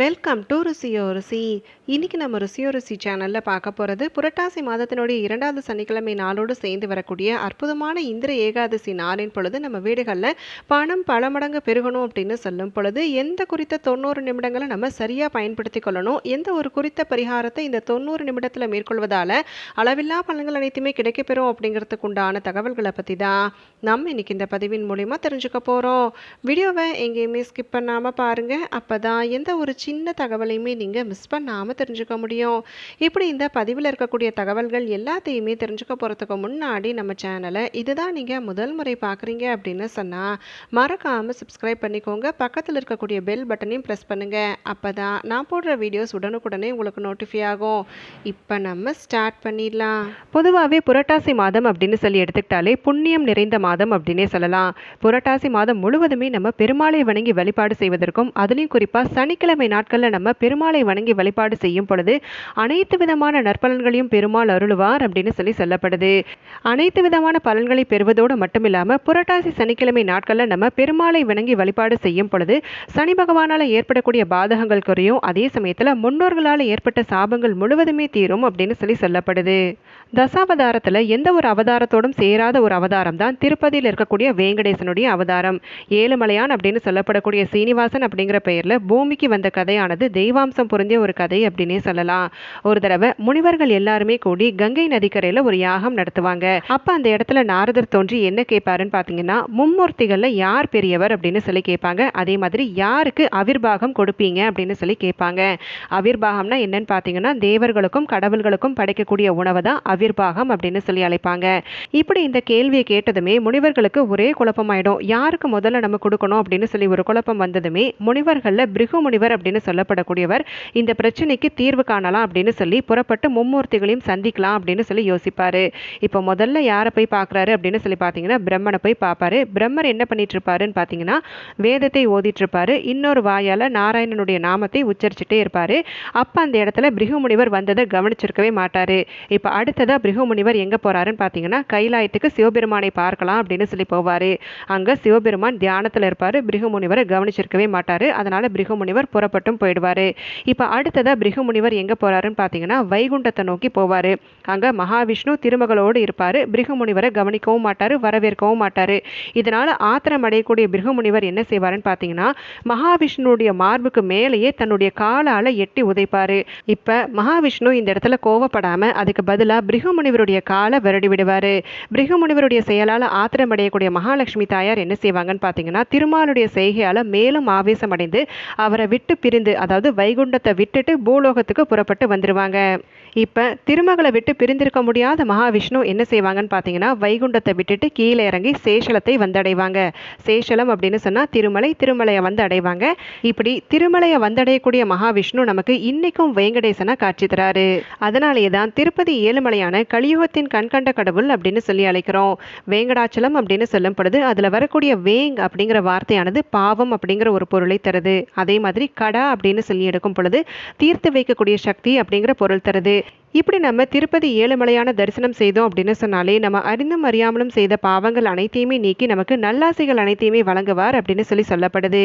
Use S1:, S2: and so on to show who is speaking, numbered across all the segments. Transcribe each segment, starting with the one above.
S1: Welcome to ருசியோ ருசி. இன்னைக்கு நம்ம ருசியோ ருசி சேனலில் பார்க்க போகிறது புரட்டாசி மாதத்தினுடைய இரண்டாவது சனிக்கிழமை நாளோடு சேர்ந்து வரக்கூடிய அற்புதமான இந்திர ஏகாதசி நாளின் பொழுது நம்ம வீடுகளில் பணம் பல மடங்கு பெருகணும் அப்படின்னு சொல்லும் பொழுது எந்த குறித்த தொண்ணூறு நிமிடங்களை நம்ம சரியாக பயன்படுத்தி கொள்ளணும்? எந்த ஒரு குறித்த பரிகாரத்தை இந்த தொண்ணூறு நிமிடத்தில் மேற்கொள்வதால் அளவில்லா பலன்கள் அனைத்துமே கிடைக்கப்பெறும் அப்படிங்கிறதுக்கு உண்டான தகவல்களை பற்றி தான் நம்ம இன்றைக்கி இந்த பதிவின் மூலிமா தெரிஞ்சுக்க போகிறோம் வீடியோவை எங்கேயுமே ஸ்கிப் பண்ணாமல் பாருங்கள் அப்போ தான் எந்த ஒரு சின்ன தகவலையுமே நீங்கள் மிஸ் பண்ணாமல் தெரிஞ்சுக்க முடியும். இப்படி இந்த பதிவில் இருக்கக்கூடிய தகவல்கள் எல்லாத்தையுமே தெரிஞ்சுக்க போகிறதுக்கு முன்னாடி நம்ம சேனலை இதுதான் நீங்கள் முதல் முறை பார்க்குறீங்க அப்படின்னு சொன்னால் மறக்காமல் சப்ஸ்கிரைப் பண்ணிக்கோங்க. பக்கத்தில் இருக்கக்கூடிய பெல் பட்டனையும் ப்ரெஸ் பண்ணுங்கள் அப்போ தான் நான் போடுற வீடியோஸ் உடனுக்குடனே உங்களுக்கு நோட்டிஃபை ஆகும். இப்போ நம்ம ஸ்டார்ட் பண்ணிடலாம். பொதுவாகவே புரட்டாசி மாதம் அப்படின்னு சொல்லி எடுத்துக்கிட்டாலே புண்ணியம் நிறைந்த மாதம் அப்படின்னே சொல்லலாம். புரட்டாசி மாதம் முழுவதுமே நம்ம பெருமாளை வணங்கி வழிபாடு செய்வதற்கும் அதுலேயும் குறிப்பாக சனிக்கிழமை நாட்களில் நம்ம பெருமாளை வணங்கி வழிபாடு செய்யும் பொழுது அனைத்து விதமான நற்பலன்களையும் பெருமாள் அருளுவார் அப்படின்னு சொல்லி சொல்லப்படுது. அனைத்து விதமான பலன்களை பெறுவதோடு மட்டும் இல்லாமல் புரட்டாசி சனிக்கிழமை நாட்களில் நம்ம பெருமாளை வணங்கி வழிபாடு செய்யும் பொழுது சனி பகவானால் ஏற்படக்கூடிய பாதகங்கள் குறையும். அதே சமயத்தில் முன்னோர்களால் ஏற்பட்ட சாபங்கள் முழுவதுமே தீரும் அப்படின்னு சொல்லி சொல்லப்படுது. தசாவதாரத்தில் எந்த ஒரு அவதாரத்தோடும் சேராத ஒரு அவதாரம் தான் திருப்பதியில் இருக்கக்கூடிய வேங்கடேசனுடைய அவதாரம். ஏழுமலையான் அப்படின்னு சொல்லப்படக்கூடிய சீனிவாசன் அப்படிங்கிற பெயரில் பூமிக்கு வந்த கதையானது தெய்வாம்சம் பொருந்திய ஒரு கதை அப்படின்னே சொல்லலாம். ஒரு தடவை முனிவர்கள் எல்லாருமே கூடி கங்கை நதிக்கரையில் ஒரு யாகம் நடத்துவாங்க. அப்போ அந்த இடத்துல நாரதர் தோன்றி என்ன கேட்பாருன்னு பார்த்தீங்கன்னா மும்மூர்த்திகளில் யார் பெரியவர் அப்படின்னு சொல்லி கேட்பாங்க. அதே மாதிரி யாருக்கு அவிர்வாகம் கொடுப்பீங்க அப்படின்னு சொல்லி கேட்பாங்க. அவிர்வாகம்னா என்னன்னு பார்த்தீங்கன்னா தேவர்களுக்கும் கடவுள்களுக்கும் படைக்கக்கூடிய உணவை தான் அவிர்வாகம் அப்படின்னு சொல்லி அழைப்பாங்க. இப்படி இந்த கேள்வியை கேட்டதுமே முனிவர்களுக்கு ஒரே குழப்பமாயிடும். யாருக்கு முதல்ல நம்ம கொடுக்கணும் அப்படின்னு சொல்லி ஒரு குழப்பம் வந்ததுமே முனிவர்களில் பிருகு முனிவர் அப்படின்னு சொல்லப்படக்கூடியவர். இந்த பிரச்சனைக்கு தீர்வு காணலாம் அப்படின்னு சொல்லி புறப்பட்டு மும்மூர்த்திகளையும் சந்திக்கலாம் அப்படின்னு சொல்லி யோசிப்பாரு. இப்போ முதல்ல யாரை போய் பார்க்குறாரு அப்படின்னு சொல்லி பார்த்தீங்கன்னா பிரம்மனை போய் பார்ப்பாரு. பிரம்மர் என்ன பண்ணிட்டு இருப்பாருன்னு பார்த்தீங்கன்னா வேதத்தை ஓதிட்டு இருப்பாரு இன்னொரு வாயால் நாராயணனுடைய நாமத்தை உச்சரிச்சுட்டே இருப்பாரு. அப்போ அந்த இடத்துல பிரிகுமுனிவர் வந்ததை கவனிச்சிருக்கவே மாட்டாரு. இப்போ அடுத்ததாக பிரிகுமுனிவர் எங்கே போறாருன்னு பார்த்தீங்கன்னா கைலாயத்துக்கு சிவபெருமானை பார்க்கலாம் அப்படின்னு சொல்லி போவார். அங்கே சிவபெருமான் தியானத்தில் இருப்பார். பிருகுமுனிவரை கவனிச்சிருக்கவே மாட்டார். அதனால் பிருகு முனிவர் புறப்பட்டும் போயிடுவார். இப்போ அடுத்ததாக பிரிகு முனிவர் எங்கே போகிறாருன்னு பார்த்தீங்கன்னா வைகுண்டத்தை நோக்கி போவார். அங்கே மகாவிஷ்ணு திருமகளோடு இருப்பார். பிரிகு முனிவரை கவனிக்கவும் மாட்டார் வரவேற்கவும் மாட்டார். இதனால் ஆத்திரம் அடையக்கூடிய பிரிகு முனிவர் என்ன செய்வாருன்னு பார்த்தீங்கன்னா மகாவிஷ்ணுடைய மார்புக்கு மேலேயே தன்னுடைய காலால் எட்டி உதைப்பார். இப்போ மகாவிஷ்ணு இந்த இடத்துல கோவப்படாமல் அதுக்கு பதிலாக பிரிகு முனிவருடைய காலை விரடி விடுவார். பிரிகு முனிவருடைய செயலால் ஆத்திரம் அடையக்கூடிய மகாலட்சுமி தாயார் என்ன செய்வாங்கன்னு பார்த்தீங்கன்னா திருமாலுடைய செய்கையால் மேலும் ஆவேசம் அடைந்து அவரை விட்டு பிரிந்து அதாவது வைகுண்டத்தை விட்டுட்டு பூலோகத்துக்கு புறப்பட்டு வந்துடுவாங்க இப்போ திருமகளை விட்டு பிரிந்திருக்க முடியாத மகாவிஷ்ணு என்ன செய்வாங்கன்னு பார்த்தீங்கன்னா வைகுண்டத்தை விட்டுட்டு கீழே இறங்கி சேஷலத்தை வந்தடைவாங்க. சேஷலம் அப்படின்னு சொன்னால் திருமலை திருமலையை வந்து அடைவாங்க இப்படி திருமலையை வந்தடையக்கூடிய மகாவிஷ்ணு நமக்கு இன்னைக்கும் வெங்கடேசனா காட்சி தராரு. அதனாலேயே தான் திருப்பதி ஏழுமலையான கலியுகத்தின் கண்கண்ட கடவுள் அப்படின்னு சொல்லி அழைக்கிறோம். வேங்கடாச்சலம் அப்படின்னு சொல்லும் பொழுது அதில் வரக்கூடிய வேங் அப்படிங்கிற வார்த்தையானது பாவம் அப்படிங்கிற ஒரு பொருளை தருது. அதே மாதிரி கடா அப்படின்னு சொல்லி எடுக்கும் பொழுது தீர்த்து வைக்கக்கூடிய சக்தி அப்படிங்கிற பொருள் தருது. இப்படி நம்ம திருப்பதி ஏழுமலையான தரிசனம் செய்தோம் அப்படின்னு சொன்னாலே நம்ம அறிந்தும் அறியாமலும் செய்த பாவங்கள் அனைத்தையுமே நீக்கி நமக்கு நல்லாசைகள் அனைத்தையுமே வழங்குவார் அப்படின்னு சொல்லி சொல்லப்படுது.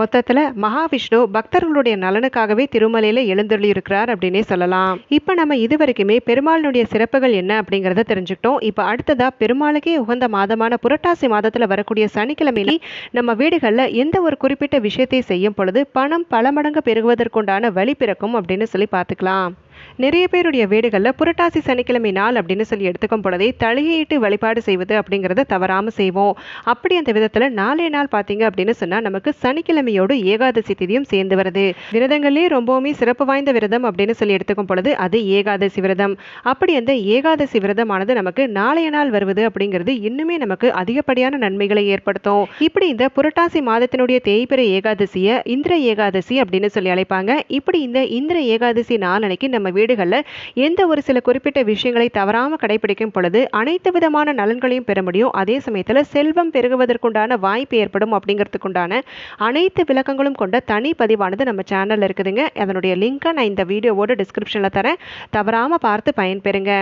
S1: மொத்தத்தில் மகாவிஷ்ணு பக்தர்களுடைய நலனுக்காகவே திருமலையில் எழுந்தருளி இருக்கிறார் அப்படின்னே சொல்லலாம். இப்போ நம்ம இது வரைக்குமே பெருமாளினுடைய சிறப்புகள் என்ன அப்படிங்கிறத தெரிஞ்சுக்கிட்டோம். இப்போ அடுத்ததா பெருமாளுக்கே உகந்த மாதமான புரட்டாசி மாதத்தில் வரக்கூடிய சனிக்கிழமையிலே நம்ம வீடுகளில் எந்த ஒரு குறிப்பிட்ட விஷயத்தை செய்யும் பொழுது பணம் பல மடங்கு பெருகுவதற்குண்டான வழி பிறக்கும் அப்படின்னு சொல்லி பார்த்துக்கலாம். நிறைய பேருடைய வீடுகளில் புரட்டாசி சனிக்கிழமை நாள் அப்படின்னு சொல்லி எடுத்துக்கும் பொழுதே தளிகையிட்டு வழிபாடு செய்வது அப்படிங்கிறத தவறாமல் செய்வோம். அப்படி அந்த விதத்தில் நாளே நாள் பார்த்தீங்க அப்படின்னு சொன்னால் நமக்கு சனிக்கிழமையோடு ஏகாதசி திதியும் சேர்ந்து வருது. விரதங்களே ரொம்பவுமே சிறப்பு வாய்ந்த விரதம் அப்படின்னு சொல்லி எடுத்துக்கும் பொழுது அது ஏகாதசி விரதம். அப்படி அந்த ஏகாதசி விரதமானது நமக்கு நாளைய நாள் வருவது அப்படிங்கிறது இன்னுமே நமக்கு அதிகப்படியான நன்மைகளை ஏற்படுத்தும். இப்படி இந்த புரட்டாசி மாதத்தினுடைய தேய்பிறை ஏகாதசியை இந்திர ஏகாதசி அப்படின்னு சொல்லி அழைப்பாங்க. இப்படி இந்த இந்திர ஏகாதசி நாளனைக்கு நம்ம நம்ம வீடுகளில் எந்த ஒரு சில குறிப்பிட்ட விஷயங்களை தவறாமல் கடைபிடிக்கும் பொழுது அனைத்து விதமான நலன்களையும் பெற முடியும். அதே சமயத்தில் செல்வம் பெருகுவதற்குண்டான வாய்ப்பு ஏற்படும் அப்படிங்கிறதுக்குண்டான அனைத்து விளக்கங்களும் கொண்ட தனி பதிவானது நம்ம சேனலில் இருக்குதுங்க. அதனுடைய லிங்க்கை நான் இந்த வீடியோவோட டிஸ்கிரிப்ஷனில் தரேன். தவறாமல் பார்த்து பயன்பெறுங்க.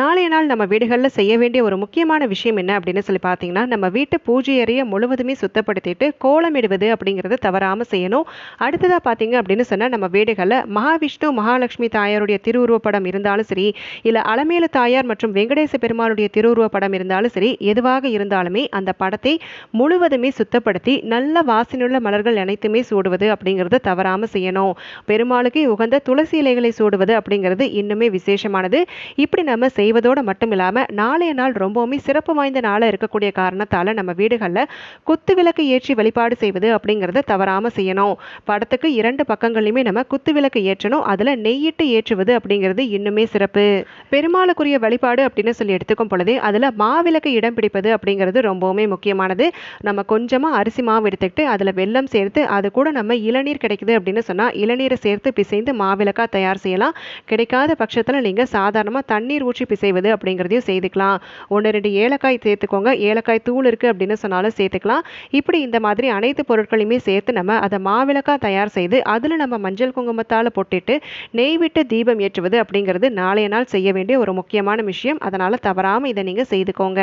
S1: நாளைய நாள் நம்ம வீடுகளில் செய்ய வேண்டிய ஒரு முக்கியமான விஷயம் என்ன அப்படின்னு சொல்லி பார்த்தீங்கன்னா நம்ம வீட்டு பூஜை அறையை முழுவதுமே சுத்தப்படுத்திட்டு கோலமிடுவது அப்படிங்கிறத தவறாமல் செய்யணும். அடுத்ததாக பார்த்தீங்க அப்படின்னு சொன்னால் நம்ம வீடுகளில் மகாவிஷ்ணு மகாலட்சுமி தாயாருடைய திருவுருவப்படம் இருந்தாலும் சரி இல்லை அலமேலு தாயார் மற்றும் வெங்கடேச பெருமாளுடைய திருவுருவப்படம் இருந்தாலும் சரி எதுவாக இருந்தாலுமே அந்த படத்தை முழுவதுமே சுத்தப்படுத்தி நல்ல வாசனையுள்ள மலர்கள் அனைத்துமே சூடுவது அப்படிங்கிறது தவறாமல் செய்யணும். பெருமாளுக்கு உகந்த துளசி இலைகளை சூடுவது அப்படிங்கிறது இன்னுமே விசேஷமானது. இப்படி நம்ம செய்வதோடு மட்டும் இல்லாமல் நாளைய நாள் ரொம்பவுமே சிறப்பு வாய்ந்த நாளாக இருக்கக்கூடிய காரணத்தால் நம்ம வீடுகளில் குத்து விளக்கு ஏற்றி வழிபாடு செய்வது அப்படிங்கிறத தவறாமல் செய்யணும். படத்துக்கு இரண்டு பக்கங்களையுமே நம்ம குத்து விளக்கு ஏற்றணும். அதில் நெய்யிட்டு ஏற்றுவது அப்படிங்கிறது இன்னுமே சிறப்பு. பெருமாளுக்குரிய வழிபாடு அப்படின்னு சொல்லி எடுத்துக்கும் பொழுது அதில் மாவிளக்கு இடம் பிடிப்பது அப்படிங்கிறது ரொம்பவுமே முக்கியமானது. நம்ம கொஞ்சமாக அரிசி மாவு எடுத்துக்கிட்டு அதில் வெல்லம் சேர்த்து அது கூட நம்ம இளநீர் கிடைக்குது அப்படின்னு சொன்னால் இளநீரை சேர்த்து பிசைந்து மாவிளக்காக தயார் செய்யலாம். கிடைக்காத பட்சத்தில் நீங்கள் சாதாரணமாக தண்ணீர் ஊற்றி பிசைவது அப்படிங்கிறதையும் செய்துக்கலாம். ஒன்று ரெண்டு ஏலக்காய் சேர்த்துக்கோங்க. ஏலக்காய் தூள் இருக்குது அப்படின்னு சொன்னாலும் சேர்த்துக்கலாம். இப்படி இந்த மாதிரி அனைத்து பொருட்களையுமே சேர்த்து நம்ம அதை மாவிளக்காக தயார் செய்து அதில் நம்ம மஞ்சள் குங்குமத்தால் பொட்டிட்டு நெய் விட்டு தீபம் தீபம் ஏற்றுவது அப்படிங்கிறது நாளைய நாள் செய்ய வேண்டிய ஒரு முக்கியமான விஷயம். அதனால் தவறாமல் இதை நீங்கள் செய்துக்கோங்க.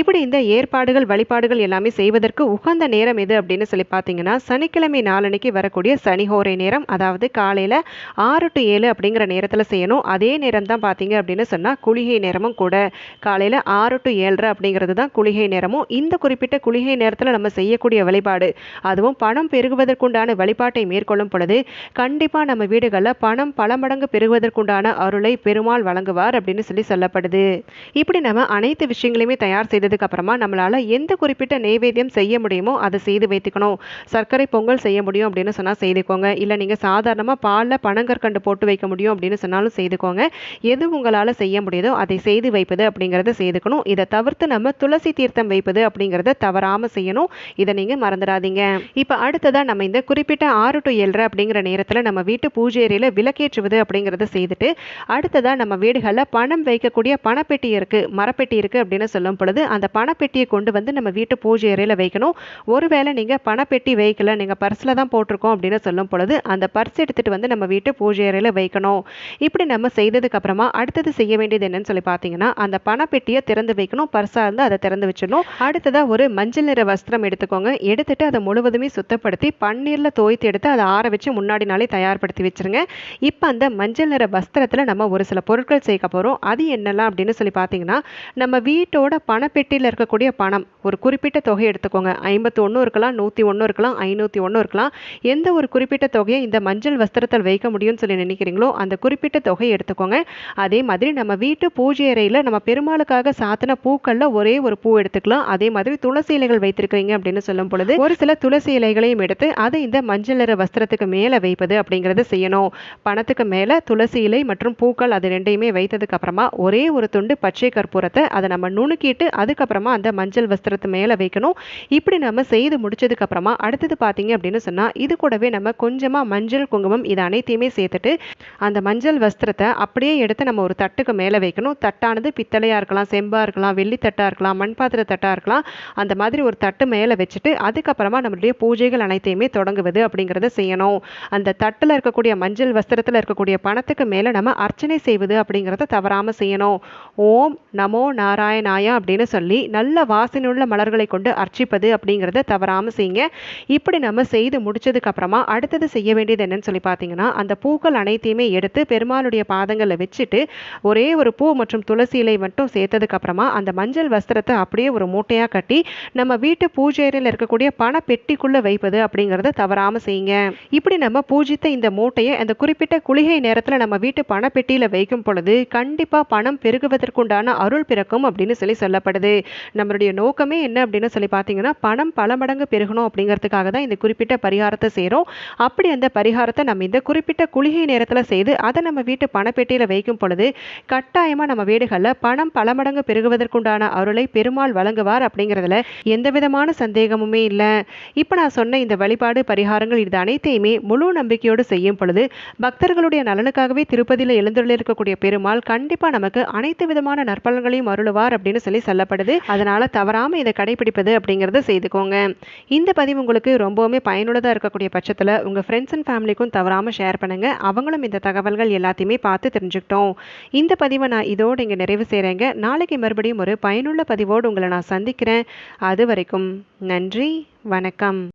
S1: இப்படி இந்த ஏற்பாடுகள் வழிபாடுகள் எல்லாமே செய்வதற்கு உகந்த நேரம் எது அப்படின்னு சொல்லி பார்த்தீங்கன்னா சனிக்கிழமை நாளன்னைக்கு வரக்கூடிய சனிஹோரை நேரம் அதாவது காலையில் ஆறு டு ஏழு அப்படிங்கிற நேரத்தில் செய்யணும். அதே நேரம் தான் பார்த்தீங்க அப்படின்னு சொன்னால் குளிகை நேரமும் கூட. காலையில் ஆறு டு ஏழரை அப்படிங்கிறது தான் குளிகை நேரமும். இந்த குறிப்பிட்ட குளிகை நேரத்தில் நம்ம செய்யக்கூடிய வழிபாடு அதுவும் பணம் பெருகுவதற்குண்டான வழிபாட்டை மேற்கொள்ளும் பொழுது கண்டிப்பாக நம்ம வீடுகளில் பணம் பல மடங்கு பெறுவதற்குண்டான அருளை பெருமாள் வழங்குவார் அப்படின்னு சொல்லி சொல்லப்படுது. இப்படி நம்ம அனைத்து விஷயங்களையுமே தயார் செய்ததுக்கு அப்புறமா நம்மளால் எந்த குறிப்பிட்ட நெய்வேத்தியம் செய்ய முடியுமோ அதை செய்து வைத்துக்கணும். சர்க்கரை பொங்கல் செய்ய முடியும் அப்படின்னு சொன்னால் செய்துக்கோங்க. இல்லை நீங்கள் சாதாரணமாக பாலில் பனங்கற்கண்டு போட்டு வைக்க முடியும் அப்படின்னு சொன்னாலும் செய்துக்கோங்க. எது உங்களால் செய்ய முடியுதோ அதை செய்து வைப்பது அப்படிங்கிறத செய்துக்கணும். இதை தவிர்த்து நம்ம துளசி தீர்த்தம் வைப்பது அப்படிங்கிறத தவறாமல் செய்யணும். இதை நீங்கள் மறந்துடாதீங்க. இப்போ அடுத்ததாக நம்ம இந்த குறிப்பிட்ட ஆறு டு ஏழரை அப்படிங்கிற நேரத்தில் நம்ம வீட்டு பூஜை அறையில் விளக்கேற்றுவது அப்படிங்கிறத செய்துட்டு அடுத்ததாக நம்ம வீடுகளில் பணம் வைக்கக்கூடிய பணப்பெட்டி இருக்குது மரப்பெட்டி இருக்குது அப்படின்னு சொல்லும் பொழுது அந்த பணப்பெட்டியை கொண்டு வந்து நம்ம வீட்டு பூஜை அறையில் வைக்கணும். ஒருவேளை நீங்கள் பணப்பெட்டி வைக்கல நீங்கள் பர்ஸில் தான் போட்டிருக்கோம் அப்படின்னு சொல்லும் பொழுது அந்த பர்ஸ் எடுத்துகிட்டு வந்து நம்ம வீட்டு பூஜை அறையில் வைக்கணும். இப்படி நம்ம செய்ததுக்கு அப்புறமா அடுத்தது செய்ய வேண்டியது என்னன்னு சொல்லி பார்த்தீங்கன்னா அந்த பணப்பெட்டியை திறந்து வைக்கணும். பர்ஸாக இருந்தால் அதை திறந்து வச்சிடணும். அடுத்ததாக ஒரு மஞ்சள் நிற வஸ்திரம் எடுத்துக்கோங்க. எடுத்துட்டு அதை முழுவதுமே சுத்தப்படுத்தி பன்னீரில் தோய்த்து எடுத்து அதை ஆற வச்சு முன்னாடி நாளே தயார்படுத்தி வச்சிருங்க. இப்போ அந்த மஞ்சள் மஞ்சள் நிற வஸ்திரத்தில் நம்ம ஒரு சில பொருட்கள் சேர்க்க போகிறோம் அது என்னெல்லாம் அப்படின்னு சொல்லி பார்த்தீங்கன்னா நம்ம வீட்டோட பணப்பெட்டியில் இருக்கக்கூடிய பணம். ஒரு குறிப்பிட்ட தொகை எடுத்துக்கோங்க. ஐம்பத்தி ஒன்று இருக்கலாம் நூற்றி ஒன்று இருக்கலாம் ஐநூற்றி ஒன்று இருக்கலாம். எந்த ஒரு குறிப்பிட்ட தொகையை இந்த மஞ்சள் வஸ்திரத்தில் வைக்க முடியும்னு சொல்லி நினைக்கிறீங்களோ அந்த குறிப்பிட்ட தொகையை எடுத்துக்கோங்க. அதே மாதிரி நம்ம வீட்டு பூஜை அறையில் நம்ம பெருமாளுக்காக சாத்தின பூக்களில் ஒரே ஒரு பூ எடுத்துக்கலாம். அதே மாதிரி துளசி இலைகள் வைத்திருக்கிறீங்க அப்படின்னு சொல்லும் பொழுது ஒரு சில துளசி இலைகளையும் எடுத்து அதை இந்த மஞ்சள் நிற வஸ்திரத்துக்கு மேலே வைப்பது அப்படிங்கிறத செய்யணும். பணத்துக்கு மேலே துளசி துளசி இலை மற்றும் பூக்கள் அது ரெண்டையுமே வைத்ததுக்கு அப்புறமா ஒரே ஒரு துண்டு பச்சை கற்பூரத்தை அதை நம்ம நுணுக்கிட்டு அதுக்கப்புறமா அந்த மஞ்சள் வஸ்திரத்து மேலே வைக்கணும். இப்படி நம்ம செய்து முடிச்சதுக்கு அப்புறமா அடுத்தது பார்த்தீங்க அப்படின்னு சொன்னால் இது கூடவே நம்ம கொஞ்சமாக மஞ்சள் குங்குமம் இது அனைத்தையுமே சேர்த்துட்டு அந்த மஞ்சள் வஸ்திரத்தை அப்படியே எடுத்து நம்ம ஒரு தட்டுக்கு மேலே வைக்கணும். தட்டானது பித்தளையாக இருக்கலாம் செம்பாக இருக்கலாம் வெள்ளி தட்டாக இருக்கலாம் மண் பாத்திர தட்டாக இருக்கலாம். அந்த மாதிரி ஒரு தட்டு மேலே வச்சுட்டு அதுக்கப்புறமா நம்மளுடைய பூஜைகள் அனைத்தையுமே தொடங்குவது அப்படிங்கிறத செய்யணும். அந்த தட்டில் இருக்கக்கூடிய மஞ்சள் வஸ்திரத்தில் இருக்கக்கூடிய பணத்துக்கு மேலே நம்ம அர்ச்சனை செய்வது அப்படிங்கிறத தவறாமல் செய்யணும். ஓம் நமோ நாராயணாயா அப்படின்னு சொல்லி நல்ல வாசனையுள்ள மலர்களை கொண்டு அர்ச்சிப்பது அப்படிங்கிறத தவறாமல் செய்யுங்க. இப்படி நம்ம செய்து முடிச்சதுக்கு அப்புறமா அடுத்தது செய்ய வேண்டியது என்னன்னு சொல்லி பார்த்தீங்கன்னா அந்த பூக்கள் அனைத்தையுமே எடுத்து பெருமாளுடைய பாதங்களில் வச்சுட்டு ஒரே ஒரு பூ மற்றும் துளசி இலை மட்டும் சேர்த்ததுக்கு அப்புறமா அந்த மஞ்சள் வஸ்திரத்தை அப்படியே ஒரு மூட்டையாக கட்டி நம்ம வீட்டு பூஜையில் இருக்கக்கூடிய பண பெட்டிக்குள்ளே வைப்பது அப்படிங்கிறத தவறாமல் செய்யுங்க. இப்படி நம்ம பூஜித்த இந்த மூட்டையை அந்த குறிப்பிட்ட குளிகை நேரத்தில் நம்ம வீட்டு பணப்பெட்டியில் வைக்கும் பொழுது கண்டிப்பாக பணம் பெருகுவதற்குண்டான அருள் பிறக்கும் அப்படின்னு சொல்லி சொல்லப்படுது. நம்மளுடைய நோக்கமே என்ன அப்படின்னு சொல்லி பார்த்தீங்கன்னா பணம் பல மடங்கு பெருகணும் அப்படிங்கிறதுக்காக தான் இந்த குறிப்பிட்ட பரிகாரத்தை செய்கிறோம் அப்படி அந்த பரிகாரத்தை நம்ம இந்த குறிப்பிட்ட குளிகை நேரத்தில் செய்து அதை நம்ம வீட்டு பணப்பெட்டியில் வைக்கும் பொழுது கட்டாயமாக நம்ம வீடுகளில் பணம் பல மடங்கு பெருகுவதற்குண்டான அருளை பெருமாள் வழங்குவார் அப்படிங்கிறதுல எந்த விதமான சந்தேகமுமே இல்லை. இப்போ நான் சொன்ன இந்த வழிபாடு பரிகாரங்கள் இது அனைத்தையுமே முழு நம்பிக்கையோடு செய்யும் பொழுது பக்தர்களுடைய நலனுக்கு பக்தர்களுக்காகவே திருப்பதியில் எழுந்தருளிருக்கக்கூடிய பெருமாள் கண்டிப்பாக நமக்கு அனைத்து விதமான நற்பலன்களையும் அருளுவார் அப்படின்னு சொல்லி சொல்லப்படுது. அதனால் தவறாமல் இதை கடைபிடிப்பது அப்படிங்கிறத செய்துக்கோங்க. இந்த பதிவு உங்களுக்கு ரொம்பவுமே பயனுள்ளதாக இருக்கக்கூடிய பட்சத்தில் உங்கள் ஃப்ரெண்ட்ஸ் அண்ட் ஃபேமிலிக்கும் தவறாமல் ஷேர் பண்ணுங்கள் அவங்களும் இந்த தகவல்கள் எல்லாத்தையுமே பார்த்து தெரிஞ்சுக்கிட்டோம். இந்த பதிவை நான் இதோடு இங்கே நிறைவு செய்கிறேங்க நாளைக்கு மறுபடியும் ஒரு பயனுள்ள பதிவோடு உங்களை நான் சந்திக்கிறேன். அது வரைக்கும் நன்றி வணக்கம்.